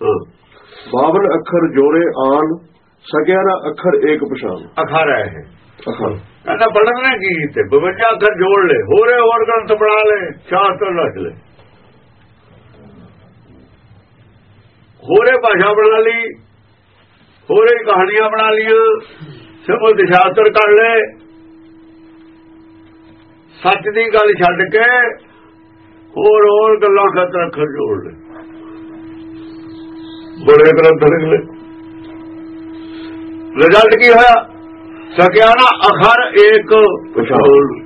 ਹਾਂ। ਬਾਵਨ ਅੱਖਰ ਜੋੜੇ ਆਨ ਸਕਿਆ ਨਾ ਅੱਖਰ ਏਕ ਪਛਾਨ। ਅਖਾਰਾ ਹੈ ਇਹ। ਅੱਖਰ। ਕਹਿੰਦਾ ਪੜਨ ਨੇ ਕੀ ਤੇ 52 ਅੱਖਰ ਜੋੜ ਲੈ ਹੋਰੇ ਹੋਰ ਗ੍ਰੰਥ ਬਣਾ ਲੈ ਸ਼ਾਸਤਰ ਰਚ ਲੈ। ਹੋਰੇ ਭਾਸ਼ਾ ਬਣਾ ਲਈ ਹੋਰੇ ਕਹਾਣੀਆਂ ਬਣਾ ਲੀਆਂ ਸਿਮਲ ਦਿਸ਼ਾਸਤਰ ਕਰ ਲੈ। ਸੱਚ ਦੀ ਗੱਲ ਛੱਡ ਕੇ ਹੋਰ ਹੋਰ ਗੱਲਾਂ ਖਾਤਰ ਅੱਖਰ ਜੋੜ ਲੈ। ਬੜੇ ਗ੍ਰੰਥ ਲਿਖ ਲੈ ਰਿਜ਼ਲਟ ਕੀ ਹੋਇਆ? ਸਕਿਆ ਨਾ ਅਖਰ ਇੱਕ ਪਛਾਣ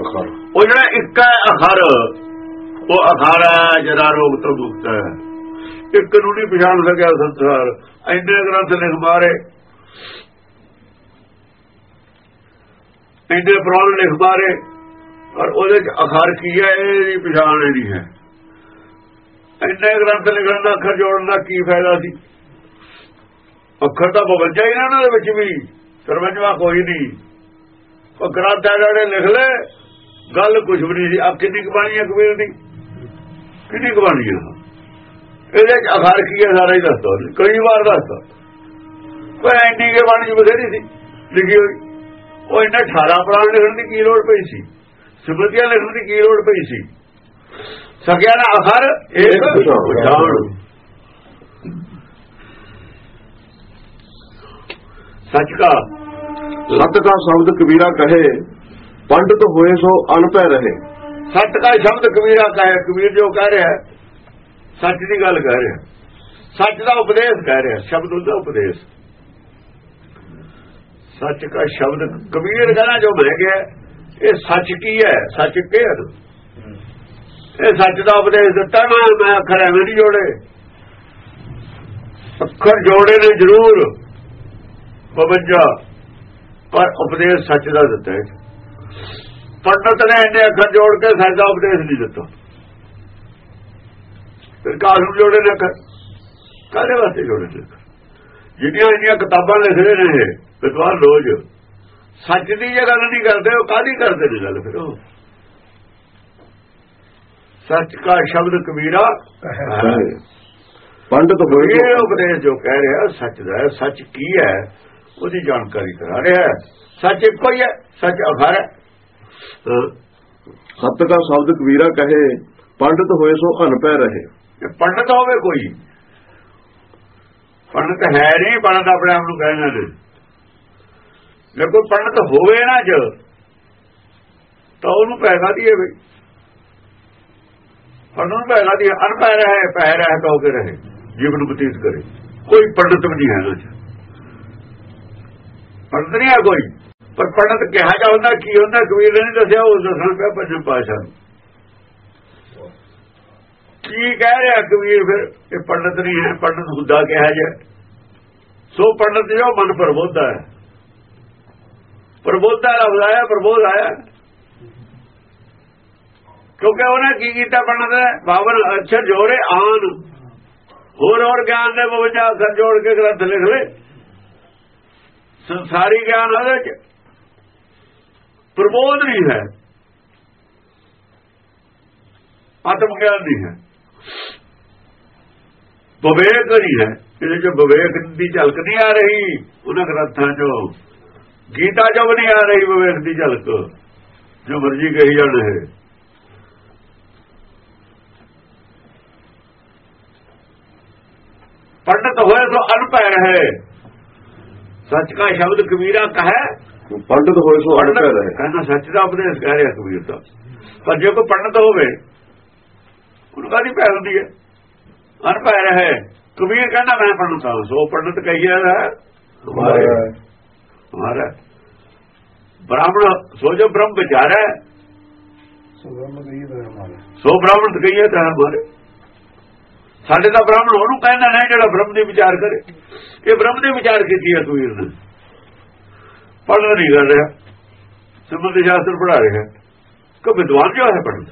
ਅੱਖਰ। ਉਹ ਜਿਹੜਾ ਇੱਕ ਹੈ ਅਖਰ ਉਹ ਅਖਰ ਹੈ ਜਿਹੜਾ ਰੋਗ ਤੋਂ ਮੁਕਤ ਹੈ। ਇੱਕ ਨੂੰ ਨਹੀਂ ਪਛਾਣ ਸਕਿਆ ਸੰਸਾਰ। ਇੰਨੇ ਗ੍ਰੰਥ ਲਿਖ ਮਾਰੇ। ਇੰਨੇ ਪ੍ਰਾਣ ਲਿਖ ਮਾਰੇ। ਪਰ ਉਹਦੇ ਚ ਅਖਰ ਕੀ ਹੈ ਇਹ ਨਹੀਂ ਪਛਾਣ ਨਹੀਂ ਹੈ। ਇੰਨੇ ਗ੍ਰੰਥ ਲਿਖਣ ਦਾ, ਅੱਖਰ ਜੋੜਨ ਦਾ ਕੀ ਫਾਇਦਾ ਸੀ? ਅੱਖਰ ਤਾਂ 52 ਹੀ ਨਾ ਉਹਨਾਂ ਦੇ ਵਿੱਚ ਵੀ। ਸਰਵੰਜਵਾ ਕੋਈ ਨਹੀਂ। ਉਹ ਗ੍ਰੰਥ ਹੈ ਜਿਹੜੇ ਲਿਖ ਲੈ ਗੱਲ ਕੁਝ ਵੀ ਨਹੀਂ ਸੀ। ਆ ਕਿੰਨੀ ਕਬਾਣੀ ਹੈ ਕਬੀਰ ਦੀ? ਕਿੰਨੀ ਕਬਾਣੀ ਹੈ ਇਹਦੇ ਚ ਅਖਰ ਕੀ ਹੈ ਸਾਰਾ ਹੀ ਦੱਸਦਾ ਕਈ ਵਾਰ ਦੱਸਦਾ। ਕੋਈ ਐਂਡੀ ਕੇ ਬਾਣੀ ਚ ਬਥੇਰੀ ਸੀ, ਲਿਖੀ ਹੋਈ। ਉਹ ਇਹਨਾਂ 18 ਪ੍ਰਾਣ ਲਿਖਣ ਦੀ ਕੀ ਲੋੜ ਪਈ ਸੀ? ਸਿਮਰਤੀਆਂ ਲਿਖਣ ਦੀ ਕੀ ਲੋੜ ਪਈ ਸੀ? ਸਕਿਆ ਨਾ ਅਖਰ ਇੱਕ ਪਛਾਣ ਸੱਚ ਕਾ। ਸਤ ਕਾ ਸ਼ਬਦ ਕਬੀਰਾ ਕਹੇ ਪੰਡਤ ਹੋਏ ਸੋ ਅਨਪੈ ਰਹੇ। ਸੱਚ ਦਾ ਸ਼ਬਦ ਕਬੀਰਾ ਕਹੇ ਕਬੀਰ ਜੋ ਕਹਿ ਰਿਹਾ ਸੱਚ ਦੀ ਗੱਲ ਕਹਿ ਰਿਹਾ। ਸੱਚ ਦਾ ਉਪਦੇਸ਼ ਕਹਿ ਰਿਹਾ ਸ਼ਬਦ ਉਹਦਾ ਉਪਦੇਸ਼। ਸੱਚ ਦਾ ਸ਼ਬਦ ਕਬੀਰ ਕਹਿੰਦਾ ਜੋ ਮੈਂ ਗਿਆ ਇਹ ਸੱਚ ਕੀ ਹੈ? ਸੱਚ ਕੀ ਹੈ ਇਹ ਸੱਚ ਦਾ ਉਪਦੇਸ਼ ਦਿੱਤਾ ਨਾ, ਮੈਂ ਅੱਖਰ ਐਵੇਂ ਨਹੀਂ ਜੋੜੇ। ਅੱਖਰ ਜੋੜੇ ਨੇ ਜ਼ਰੂਰ 52 ਪਰ ਉਪਦੇਸ਼ ਸੱਚ ਦਾ ਦਿੱਤਾ ਹੈ। ਪੰਡਤ ਨੇ ਇੰਨੇ ਅੱਖਰ ਜੋੜ ਕੇ ਸੱਚ ਦਾ ਉਪਦੇਸ਼ ਨਹੀਂ ਦਿੱਤਾ। ਫਿਰ ਕਾਹ ਨੂੰ ਜੋੜੇ ਨੇ ਅੱਖਰ? ਕਾਹਦੇ ਵਾਸਤੇ ਜੋੜੇ ਨੇ ਜਿਹੜੀਆਂ ਇੰਨੀਆਂ ਕਿਤਾਬਾਂ ਲਿਖਦੇ ਨੇ ਇਹ, ਵਿਦਵਾਨ ਰੋਜ਼, ਸੱਚ ਦੀ ਜੇ ਗੱਲ ਨਹੀਂ ਕਰਦੇ, ਉਹ ਕਾਦੀ ਕਰਦੇ ਨੇ ਗੱਲ ਫਿਰ ਉਹ? ਸੱਚ ਕਾ ਸ਼ਬਦ ਕਬੀਰਾ। ਪੰਡਤ ਹੋਏ ਉਪਦੇਸ਼ ਜੋ ਕਹਿ ਰਿਹਾ ਸੱਚ ਦਾ ਹੈ ਸੱਚ ਕੀ ਹੈ ਉਹਦੀ ਜਾਣਕਾਰੀ ਕਰਾ ਰਿਹਾ ਸੱਚ ਇੱਕੋ ਹੀ ਹੈ ਸੱਚ ਅਖਰ ਹੈ। ਸਤ ਕਾ ਸ਼ਬਦ ਕਬੀਰਾ ਕਹੇ ਪੰਡਤ ਹੋਏ ਸੋ ਅਨਪੈ ਰਹੇ। ਪੰਡਤ ਹੋਵੇ ਕੋਈ ਪੰਡਤ ਹੈ ਨਹੀਂ ਪੰਡਤ ਆਪਣੇ ਆਪ ਨੂੰ ਕਹਿੰਦੇ ਨੇ ਜੇ ਕੋਈ ਪੰਡਤ ਹੋਵੇ ਨਾ ਜ ਤਾਂ ਉਹਨੂੰ ਪੈਸਾ ਦੀਏ ਬਈ। ਪੰਡਤ ਨੂੰ ਪੈਸਾ ਦੀਏ ਅਨਪੈ ਰਹੇ ਪੈ ਰਹੇ ਕਹੋ ਕੇ ਰਹੇ। ਜੀਵਨ ਬਤੀਤ ਕਰੇ। ਕੋਈ ਪੰਡਤ ਵੀ ਨਹੀਂ ਹੈ ਨਾ ਪੰਡਤ ਨਹੀਂ ਹੈ ਕੋਈ। ਪਰ ਪੰਡਤ ਕਿਹਾ ਜਾ ਹੁੰਦਾ, ਕੀ ਹੁੰਦਾ, ਕਬੀਰ ਨੇ ਨਹੀਂ ਦੱਸਿਆ, ਉਹ ਦੱਸਣ ਪਿਆ ਪੰਜਮ ਪਾਸ਼ਾ ਨੂੰ। ਕੀ ਕਹਿ ਰਿਹਾ ਕਬੀਰ ਫਿਰ? ਇਹ ਪੰਡਤ ਨਹੀਂ ਹੈ, ਪੰਡਤ ਹੁੰਦਾ ਕਿਹਾ ਜਾ। ਸੋ ਪੰਡਤ ਜੋ ਮਨ ਪ੍ਰਬੋਧਾ ਹੈ। ਪ੍ਰਬੋਧਾ ਲਫ਼ਜ਼ ਆਇਆ ਪ੍ਰਬੋਧ ਆਇਆ। ਕਿਉਂਕਿ ਉਹਨੇ ਕੀ ਕੀਤਾ ਬਣਦਾ ਬਾਵਨ ਅੱਛਰ ਅਛਰ ਜੋੜੇ ਆਨ। ਹੋਰ ਹੋਰ ਗਿਆਨ ਦੇ 52 ਅੱਖਰ ਜੋੜ ਕੇ ਗ੍ਰੰਥ ਲਿਖ ਲਏ ਸੰਸਾਰੀ ਗਿਆਨ ਉਹਦੇ ਚ। ਪ੍ਰਬੋਧ ਨਹੀਂ ਹੈ। ਆਤਮ ਗਿਆਨ ਨਹੀਂ ਹੈ। ਵਿਵੇਕ ਨਹੀਂ ਹੈ। ਇਹਦੇ ਚ ਵਿਵੇਕ ਦੀ ਝਲਕ ਨਹੀਂ ਆ ਰਹੀ। ਉਹਨਾਂ ਗ੍ਰੰਥਾਂ ਚੋਂ ਗੀਤਾ ਚੋਂ ਵੀ ਨਹੀਂ ਆ ਰਹੀ ਵਿਵੇਕ ਦੀ ਝਲਕ। ਜੋ ਮਰਜ਼ੀ ਕਹੀ ਜਾਣ ਹੈ ਪੰਡਤ ਹੋਏ ਸੋ ਅਨਪੈ ਰਹੇ ਸੱਚ ਕਾ ਸ਼ਬਦ ਕਬੀਰਾ ਕਹੈ। ਪੰਡਤ ਹੋਏ ਸੋ ਅਨਪੈ ਰਹੇ ਕਹਿੰਦਾ ਸੱਚ ਦਾ ਉਪਦੇਸ਼ ਕਹਿ ਰਿਹਾ ਕਬੀਰ ਦਾ। ਪਰ ਜੇ ਕੋਈ ਪੰਡਤ ਹੋਵੇ ਉਹਨੂੰ ਕਾਹਦੀ ਪੈ ਹੁੰਦੀ ਹੈ? ਅਨਪੈ ਰਹੇ ਕਬੀਰ ਕਹਿੰਦਾ ਮੈਂ ਪੰਡਤ ਹਾਂ। ਸੋ ਪੰਡਤ ਕਹੀਆ ਹੈ ਹਮਾਰੇ ਹਮਾਰਾ ਬ੍ਰਾਹਮਣ ਸੋ ਜੋ ਬ੍ਰਹਮ ਵਿਚਾਰਾ ਹੈ ਸੋ ਬ੍ਰਾਹਮਣ ਕਹੀਏ ਤਾਂ ਹਮਾਰੇ ਸਾਡੇ ਦਾ ਬ੍ਰਾਹਮਣ ਉਹਨੂੰ ਕਹਿੰਦਾ ਨਹੀਂ ਜਿਹੜਾ ਬ੍ਰਹਮ ਦੇ ਵਿਚਾਰ ਕਰੇ। ਇਹ ਬ੍ਰਹਮ ਦੇ ਵਿਚਾਰ ਕੀਤੀ ਹੈ ਕਬੀਰ ਨੇ ਪੜ੍ਹ ਨਹੀਂ ਕਰ ਰਿਹਾ ਸਿਮਰਤ ਸ਼ਾਸਤਰ ਪੜ੍ਹਾ ਰਿਹਾ ਕਿ ਵਿਦਵਾਨ ਜੋ ਹੈ ਪੰਡਤ।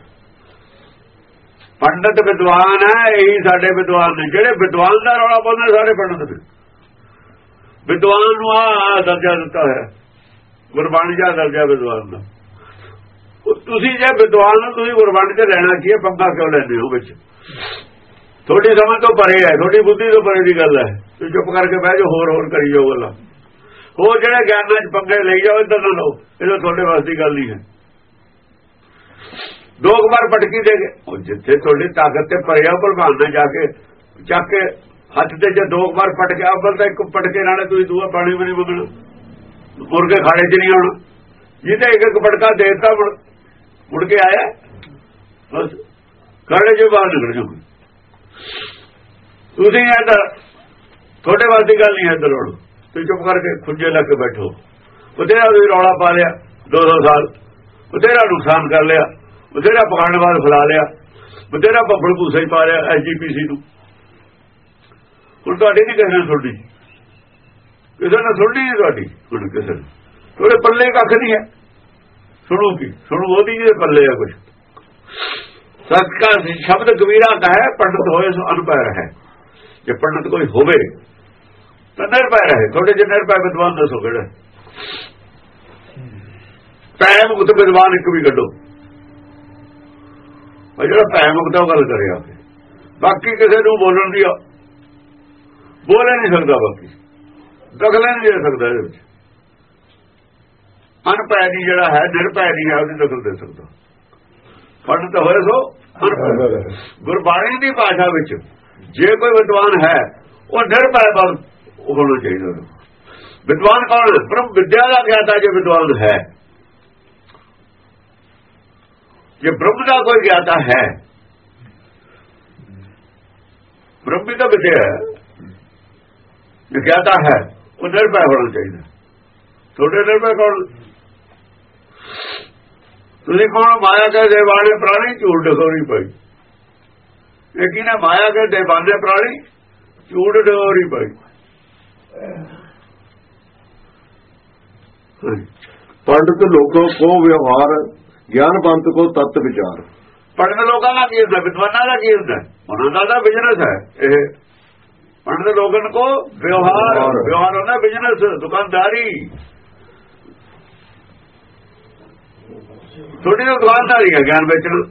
ਪੰਡਤ ਵਿਦਵਾਨ ਹੈ, ਇਹੀ ਸਾਡੇ ਵਿਦਵਾਨ ਨੇ। ਜਿਹੜੇ ਵਿਦਵਾਨ ਦਾ ਰੌਲਾ ਪਾਉਂਦੇ ਸਾਰੇ ਪੰਡਤ ਨੇ। ਵਿਦਵਾਨ ਨੂੰ ਆ ਦਰਜਾ ਦਿੱਤਾ ਹੋਇਆ ਗੁਰਬਾਣੀ ਦਾ ਦਰਜਾ ਵਿਦਵਾਨ ਦਾ। ਉਹ ਤੁਸੀਂ ਜੇ ਵਿਦਵਾਨ ਹੋ, ਤੁਸੀਂ ਗੁਰਬਾਣੀ ਤੇ ਲੈਣਾ ਕੀ ਹੈ? ਪੰਗਾ ਕਿਉਂ ਲੈਂਦੇ ਹੋ ਵਿੱਚ? ਥੋੜੀ ਸਮਝ ਤੋਂ ਪਰੇ ਹੈ ਥੋੜੀ ਬੁੱਧੀ ਤੋਂ ਪਰੇ ਦੀ ਗੱਲ ਹੈ। ਤੁਸੀਂ ਚੁੱਪ ਕਰਕੇ ਬਹਿ ਜਾਓ, ਹੋਰ ਹੋਰ ਕਰੀ ਜਾਓ ਗੱਲਾਂ। ਹੋਰ ਜਿਹੜੇ ਗਿਆਨਾਂ 'ਚ ਪੰਗੇ ਲਈ ਜਾਓ, ਇੱਧਰ ਨਾ ਲਓ। ਇਹ ਤਾਂ ਤੁਹਾਡੇ ਵਾਸਤੇ ਦੀ ਗੱਲ ਨਹੀਂ ਹੈ। ਦੋ ਕੁ ਵਾਰ ਪਟਕੀ ਦੇ ਗਏ ਜਿੱਥੇ ਤੁਹਾਡੀ ਤਾਕਤ ਤੇ ਪਰਿਆ ਭਲਵਾਨ ਨੇ ਜਾ ਕੇ ਚੱਕ ਕੇ ਹੱਥ ਤੇ ਜੇ ਦੋ ਕੁ ਵਾਰ ਪਟਕਿਆ ਕੇ ਤਾਂ ਇੱਕ ਪਟਕੇ ਨਾਲੇ ਤੁਸੀਂ ਦੂਆ ਪਾਣੀ ਵੀ ਨਹੀਂ ਮੰਗਣਾ। ਮੁਰਗੇ ਖਾੜੇ 'ਚ ਨਹੀਂ ਆਉਣਾ। ਜਿਹਦੇ ਇੱਕ ਇੱਕ ਪਟਕਾ ਦੇਤਾ, ਮੁੜ ਮੁੜ ਕੇ ਆਇਆ। ਬਸ ਖਾੜੇ 'ਚੋਂ ਬਾਹਰ ਨਿਕਲ ਜਾਓ। ਤੁਸੀਂ ਇੱਧਰ ਤੁਹਾਡੇ ਵਾਸਤੇ ਗੱਲ ਨਹੀਂ ਇੱਧਰ ਹੁਣ। ਤੁਸੀਂ ਚੁੱਪ ਕਰਕੇ ਖੁੱਜੇ ਲੱਗ ਕੇ ਬੈਠੋ। ਬਥੇਰਾ ਵੀ ਰੌਲਾ ਪਾ ਲਿਆ 200 ਸਾਲ। ਬਥੇਰਾ ਨੁਕਸਾਨ ਕਰ ਲਿਆ। ਬਥੇਰਾ ਪਖੰਡਵਾਦ ਫੈਲਾ ਲਿਆ। ਬਥੇਰਾ ਬੱਬਲ ਭੂਸਾ ਹੀ ਪਾ ਲਿਆ ਐਸਜੀਪੀਸੀ ਨੂੰ। ਹੁਣ ਤੁਹਾਡੀ ਨਹੀਂ ਕਿਸੇ ਨੇ ਸੁਣਨੀ। ਕਿਸੇ ਨੇ ਸੁਣਨੀ ਨਹੀਂ ਤੁਹਾਡੀ। ਹੁਣ ਕਿਸੇ ਨੇ। ਤੁਹਾਡੇ ਪੱਲੇ ਕੱਖ ਨਹੀਂ ਹੈ। ਸੁਣੋ ਕੀ? ਸੁਣੋ ਉਹਦੀ ਜਿਹਦੇ ਪੱਲੇ ਆ ਕੁਝ ਸਤ ਕਾ ਸ਼ਬਦ ਕਬੀਰਾ ਹੈ, ਪੰਡਤ ਹੋਏ ਸੋ ਅਨਪੈਰ ਹੈ। ਜੇ ਪੰਡਤ ਕੋਈ ਹੋਵੇ, ਤਾਂ ਨਿਰਭੈ ਰਹੇ। ਤੁਹਾਡੇ ਜੇ ਨਿਰਭੈ ਵਿਦਵਾਨ ਦੱਸੋ ਕਿਹੜਾ? ਪੈ ਮੁਕਤ ਵਿਦਵਾਨ ਇੱਕ ਵੀ ਕੱਢੋ। ਉਹ ਜਿਹੜਾ ਪੈ ਮੁਕਤ ਉਹ ਗੱਲ ਕਰਿਆ। ਬਾਕੀ ਕਿਸੇ ਨੂੰ ਬੋਲਣ ਦੀ ਬੋਲੇ ਨਹੀਂ ਸਕਦਾ ਬਾਕੀ। ਦਖਲ ਨਹੀਂ ਦੇ ਸਕਦਾ ਇਹਦੇ ਵਿੱਚ। ਅਨਪੈ ਦੀ ਜਿਹੜਾ ਹੈ, ਨਿਰਭੈ ਦੀ ਹੈ, ਉਹਦੀ ਦਖਲ ਦੇ ਸਕਦਾ। ਪੰਡਤ ਹੋਏ ਸੋ ਗੁਰਬਾਣੀ ਦੀ ਭਾਸ਼ਾ ਵਿੱਚ ਜੇ ਕੋਈ ਵਿਦਵਾਨ ਹੈ, ਉਹ ਨਿਰਭੈ ਬਲ ਹੋਣਾ ਚਾਹੀਦਾ ਵਿਦਵਾਨ ਕੌਣ ਹੈ? ਬ੍ਰਹਮ ਵਿਦਿਆ ਦਾ ਗਿਆਤਾ ਜੇ ਵਿਦਵਾਨ ਹੈ। ਜੇ ਬ੍ਰਹਮ ਦਾ ਕੋਈ ਗਿਆਤਾ ਹੈ। ਬ੍ਰਹਮ ਵੀ ਤਾਂ ਵਿਦਿਆ ਹੈ। ਗਿਆਤਾ ਹੈ, ਉਹ ਨਿਰਭੈ ਹੋਣਾ ਚਾਹੀਦਾ। ਤੁਹਾਡੇ ਨਿਰਭੈ ਕੌਣ? ਤੁਸੀਂ ਕੌਣ ਮਾਇਆ ਕੇ ਦੇਵਾਨੇ ਪ੍ਰਾਣੀ ਝੂਠ ਡਗੋਰੀ ਪਈ। ਇਹ ਕਿਨੇ ਮਾਇਆ ਕੇ ਦੇਵਾਨੇ ਪ੍ਰਾਣੀ ਝੂਠ ਡਗੋਰੀ ਪਈ। ਪੰਡਤ ਲੋਕੋ ਕੋ ਵਿਵਹਾਰ ਗਿਆਨਵੰਤ ਕੋ ਤਤ ਵਿਚਾਰ। ਪੜਨ ਲੋਕਾਂ ਦਾ ਕੀ ਹੁੰਦਾ? ਵਿਦਵਾਨਾਂ ਦਾ ਕੀ ਹੁੰਦਾ? ਉਹਨਾਂ ਦਾ ਤਾਂ ਬਿਜ਼ਨਸ ਹੈ ਇਹ। ਪੜਨ ਲੋਕਾਂ ਕੋ ਵਿਵਹਾਰ ਵਿਵਹਾਰ। ਹੁੰਦਾ ਬਿਜ਼ਨਸ ਦੁਕਾਨਦਾਰੀ। ਥੋੜੀ ਜਿਹੀ ਦੁਕਾਨਦਾਰੀ ਹੈ ਗਿਆਨ ਵੇਚਣਾ।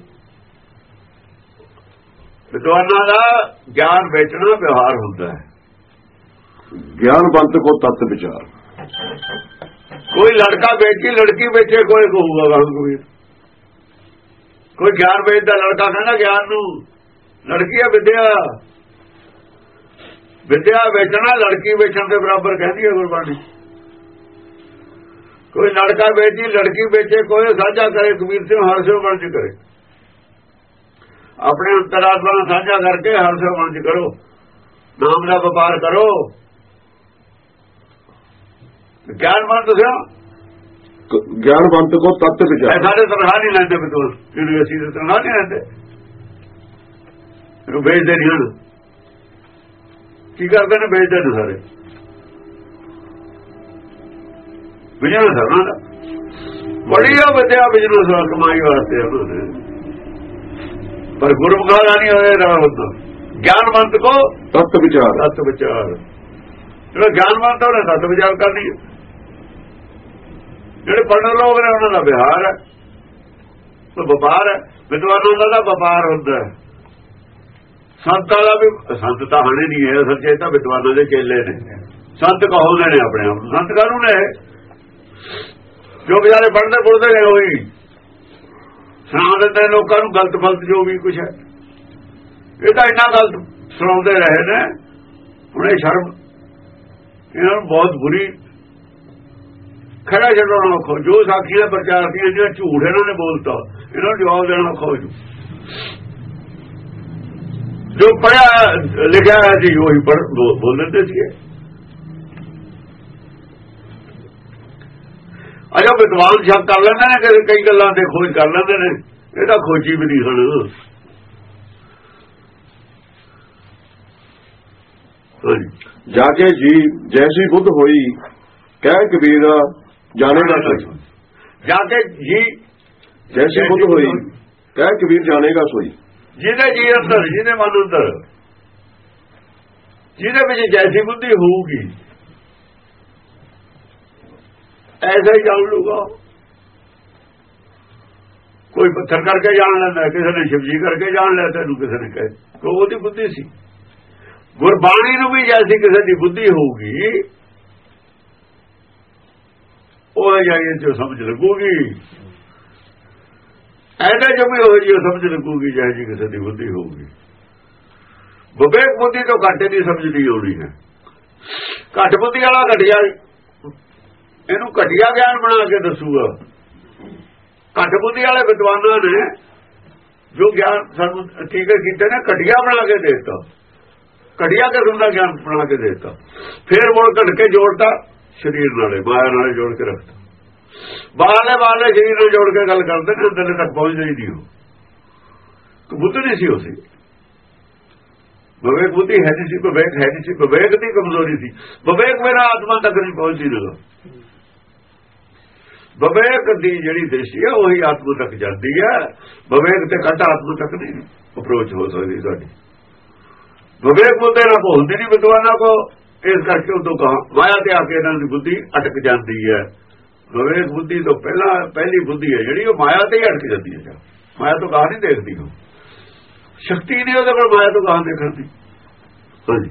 ਵਿਦਵਾਨਾਂ ਦਾ ਗਿਆਨ ਵੇਚਣਾ ਵਿਵਹਾਰ ਹੁੰਦਾ ਹੈ। ਗਿਆਨਵੰਤ ਕੋ ਤਤ ਵਿਚਾਰ। ਕੋਈ ਲੜਕਾ ਵੇਚੀ ਲੜਕੀ ਵੇਚੇ ਕੋਈ ਕਹੂਗਾ ਗਾਂ ਕੋਈ ਕੋਈ ਗਿਆਨ ਵੇਚਦਾ ਲੜਕਾ ਕਹਿੰਦਾ ਗਿਆਨ ਨੂੰ ਲੜਕੀ ਆ ਵਿਦਿਆ। ਵਿਦਿਆ ਵੇਚਣਾ ਲੜਕੀ ਵੇਚਣ ਦੇ ਬਰਾਬਰ ਕਹਿੰਦੀ ਹੈ ਗੁਰਬਾਣੀ। ਕੋਈ ਲੜਕਾ ਵੇਚੀ ਲੜਕੀ ਵੇਚੇ ਕੋਈ ਸਾਂਝਾ ਕਰੇ ਕਬੀਰ ਸਿੰਘ ਹਰ ਸੇ ਵਰਜ ਕਰੇ। ਆਪਣੇ ਅੰਤਰਾਤਮਾ ਨਾਲ ਸਾਂਝਾ ਕਰਕੇ ਹਰ ਸੇ ਵਰਜ ਕਰੋ। ਨਾਮ ਦਾ ਵਪਾਰ ਕਰੋ। ਗਿਆਨਵਾਨ ਤੁਸੀਂ ਕ- ਗਿਆਨਵੰਤ ਕੋ ਤਤ ਵਿਚਾਰ। ਇਹ ਸਾਰੇ ਤਨਖਾਹ ਨਹੀਂ ਲੈਂਦੇ ਵਿਦਵਾਨ ਯੂਨੀਵਰਸਿਟੀ ਦੇ ਤਨਖਾਹ ਨਹੀਂ ਲੈਂਦੇ। ਇਹਨੂੰ ਵੇਚਦੇ ਨਹੀਂ ਕੀ ਕਰਦੇ ਨੇ? ਵੇਚਦੇ ਨੇ ਸਾਰੇ। ਬਿਜਨਸ ਹੈ ਉਹਨਾਂ ਦਾ। ਬੜੀ ਆ ਵਿਦਿਆ ਬਿਜਨਸ ਕਮਾਈ ਵਾਸਤੇ ਉਹਨਾਂ ਨੇ ਪਰ ਗੁਰਮੁਖਾਂ ਦਾ ਨਹੀਂ ਹੋਏ ਰਹਾ ਹੁੰਦਾ ਗਿਆਨਵੰਤ ਕੋ ਤਤ ਵਿਚਾਰ ਸਤ ਵਿਚਾਰ ਜਿਹੜਾ ਗਿਆਨਵੰਤ ਉਹਨੇ ਸਤ ਵਿਚਾਰ ਕਰਨੀ ਹੈ ਜਿਹੜੇ ਪੜ੍ਹਨ ਲੋਕ ਨੇ ਉਹਨਾਂ ਦਾ ਵਿਹਾਰ ਹੈ। ਉਹ ਵਪਾਰ ਹੈ। ਵਿਦਵਾਨਾਂ ਦਾ ਤਾਂ ਵਪਾਰ ਹੁੰਦਾ ਹੈ। ਸੰਤਾਂ ਦਾ ਵੀ ਸੰਤ ਤਾਂ ਹਾਣੇ ਨਹੀਂ ਹੈ ਸੱਚੇ ਤਾਂ ਵਿਦਵਾਨਾਂ ਦੇ ਚੇਲੇ ਨੇ। ਸੰਤ ਕਹੋਗੇ ਨੇ ਆਪਣੇ ਆਪ ਨੂੰ। ਸੰਤ ਕਾਹਨੂੰ ਨੇ ਜੋ ਵਿਚਾਰੇ ਪੜ੍ਹਦੇ ਪੁੱਛਦੇ ਨੇ ਉਹੀ ਸੁਣਾ ਦਿੰਦੇ ਲੋਕਾਂ ਨੂੰ, ਗਲਤ ਫਲਤ ਜੋ ਵੀ ਕੁਝ ਹੈ। ਇਹ ਤਾਂ ਇੰਨਾ ਗਲਤ ਸੁਣਾਉਂਦੇ ਰਹੇ ਨੇ। ਹੁਣ ਸ਼ਰਮ, ਇਹਨਾਂ ਨੂੰ ਬਹੁਤ ਬੁਰੀ ਖੜਾ ਛੱਡਣਾ ਔਖਾ। ਜੋ ਸਾਖੀਆਂ ਪ੍ਰਚਾਰ ਦੀਆਂ ਜਿਹੜਾ ਝੂਠ ਇਹਨਾਂ ਨੇ ਬੋਲਤਾ, ਇਹਨਾਂ ਨੂੰ ਜਵਾਬ ਦੇਣਾ ਔਖਾ ਹੋ ਜੂ ਜੋ ਪੜਿਆ ਲਿਖਿਆ ਹੈ ਜੀ ਉਹੀ ਪੜ੍ਹ ਬੋ- ਬੋਲ ਅਜਾ ਵਿਦਵਾਨ ਸ਼ੱਕ ਕਰ ਲੈਂਦੇ ਨੇ ਕਿ ਕਈ ਗੱਲਾਂ ਤੇ ਖੋਜ ਕਰ ਲੈਂਦੇ ਨੇ। ਇਹ ਤਾਂ ਖੋਜੀ ਵੀ ਨਹੀਂ ਹਾਂਜੀ। ਜਾਗੇ ਜੀ ਜੈਸੀ ਬੁੱਧ ਹੋਈ ਕਹਿ ਕਬੀਰ ਜਾਣੇਗਾ ਸੋਈ। ਜਾ ਕੇ ਜੀ ਜੈਸੀ ਬੁੱਧ ਹੋਈ ਕਹਿ ਕਬੀਰ ਜਾਣੇਗਾ ਸੋਈ। ਜਿਹਦੇ ਜੀ ਅੰਦਰ ਜਿਹਦੇ ਮਨ ਅੰਦਰ ਜਿਹਦੇ ਵਿੱਚ ਜੈਸੀ ਬੁੱਧੀ ਹੋਊਗੀ ਐਸਾ ਹੀ ਜਾਣ ਲੂਗਾ ਕੋਈ ਪੱਥਰ ਕਰਕੇ ਜਾਣ ਲੈਂਦਾ, ਕਿਸੇ ਨੇ ਸ਼ਿਵਜੀ ਕਰਕੇ ਜਾਣ ਲਿਆ, ਤੈਨੂੰ ਕਿਸੇ ਨੇ ਕਹੇ ਕੋ ਉਹਦੀ ਬੁੱਧੀ ਸੀ। ਗੁਰਬਾਣੀ ਨੂੰ ਵੀ ਜੈਸੀ ਕਿਸੇ ਦੀ ਬੁੱਧੀ ਹੋਊਗੀ, ਉਹ ਜਾਈਏ ਜੋ ਸਮਝ ਲੱਗੂਗੀ। ਐਡਾ ਜੋ ਵੀ ਹੋ ਜੀ ਸਮਝ ਲੱਗੂਗੀ, ਜਿਹੇ ਜੀ ਕਿਸੇ ਦੀ ਬੁੱਧੀ ਹੋਊਗੀ। ਵਿਵੇਕ ਬੁੱਧੀ ਤੋਂ ਘੱਟ ਨਹੀਂ ਸਮਝ ਨਹੀਂ ਆਉਣੀ ਹੈ ਘੱਟ ਬੁੱਧੀ ਵਾਲਾ ਘਟਿਆ ਇਹਨੂੰ ਘਟਿਆ ਗਿਆਨ ਬਣਾ ਕੇ ਦੱਸੂਗਾ। ਘੱਟ ਬੁੱਧੀ ਵਾਲੇ ਵਿਦਵਾਨਾਂ ਨੇ ਜੋ ਗਿਆਨ ਸਾਨੂੰ ਠੀਕ ਕੀਤੇ ਨੇ, ਘਟਿਆ ਬਣਾ ਕੇ ਦਿੱਤਾ। ਘਟਿਆ ਕਿਸਮ ਦਾ ਗਿਆਨ ਬਣਾ ਕੇ ਦਿੱਤਾ? ਫਿਰ ਮੁੜ ਘਟ ਕੇ ਜੋੜਤਾ, ਸਰੀਰ ਨਾਲੇ, ਮਾਇਆ ਨਾਲੇ ਜੋੜ ਕੇ ਰੱਖਤਾ। ਬਾਹਰਲੇ ਬਾਹਰਲੇ ਸਰੀਰ ਨਾਲ ਜੋੜ ਕੇ ਗੱਲ ਕਰਦੇ ਨੇ, ਅੰਦਰਲੇ ਤੱਕ ਪਹੁੰਚ ਨਹੀਂ ਉਹ। ਬੁੱਧ ਨਹੀਂ ਸੀ ਉਸੇ ਵਿਵੇਕ ਬੁੱਧੀ ਹੈ ਨਹੀਂ ਸੀ ਵਿਵੇਕ ਹੈ ਨਹੀਂ ਸੀ ਵਿਵੇਕ ਦੀ ਕਮਜ਼ੋਰੀ ਸੀ। ਵਿਵੇਕ ਮੇਰਾ ਆਤਮਾ ਤੱਕ ਨਹੀਂ ਪਹੁੰਚੀ ਨਾ ਵਿਵੇਕ ਦੀ ਜਿਹੜੀ ਦ੍ਰਿਸ਼ਟੀ ਹੈ ਉਹੀ ਆਤਮ ਤੱਕ ਜਾਂਦੀ ਹੈ ਵਿਵੇਕ ਤੇ ਘੱਟ ਆਤਮ ਤੱਕ ਨਹੀਂ ਅਪਰੋਚ ਹੋ ਸਕਦੀ ਤੁਹਾਡੀ ਵਿਵੇਕ ਬੁੱਧੇ ਨਾਲ ਭੁੱਲਦੀ ਨਹੀਂ ਵਿਦਵਾਨਾਂ ਕੋ ਇਸ ਕਰਕੇ ਉਹ ਤੋਂ ਕਹਾ, ਮਾਇਆ ਤੇ ਆ ਕੇ ਇਹਨਾਂ ਦੀ ਬੁੱਧੀ ਅਟਕ ਜਾਂਦੀ ਹੈ। ਵਿਵੇਕ ਬੁੱਧੀ ਤੋਂ ਪਹਿਲਾਂ, ਪਹਿਲੀ ਬੁੱਧੀ ਹੈ ਜਿਹੜੀ, ਉਹ ਮਾਇਆ ਤੇ ਹੀ ਅਟਕ ਜਾਂਦੀ ਹੈ। ਮਾਇਆ ਤੋਂ ਗਾਹ ਨਹੀਂ ਦੇਖਦੀ ਉਹ। ਸ਼ਕਤੀ ਨਹੀਂ ਉਹਦੇ ਕੋਲ, ਮਾਇਆ ਤੋਂ ਗਾਹ ਦੇਖਣ ਦੀ ਹਾਂਜੀ।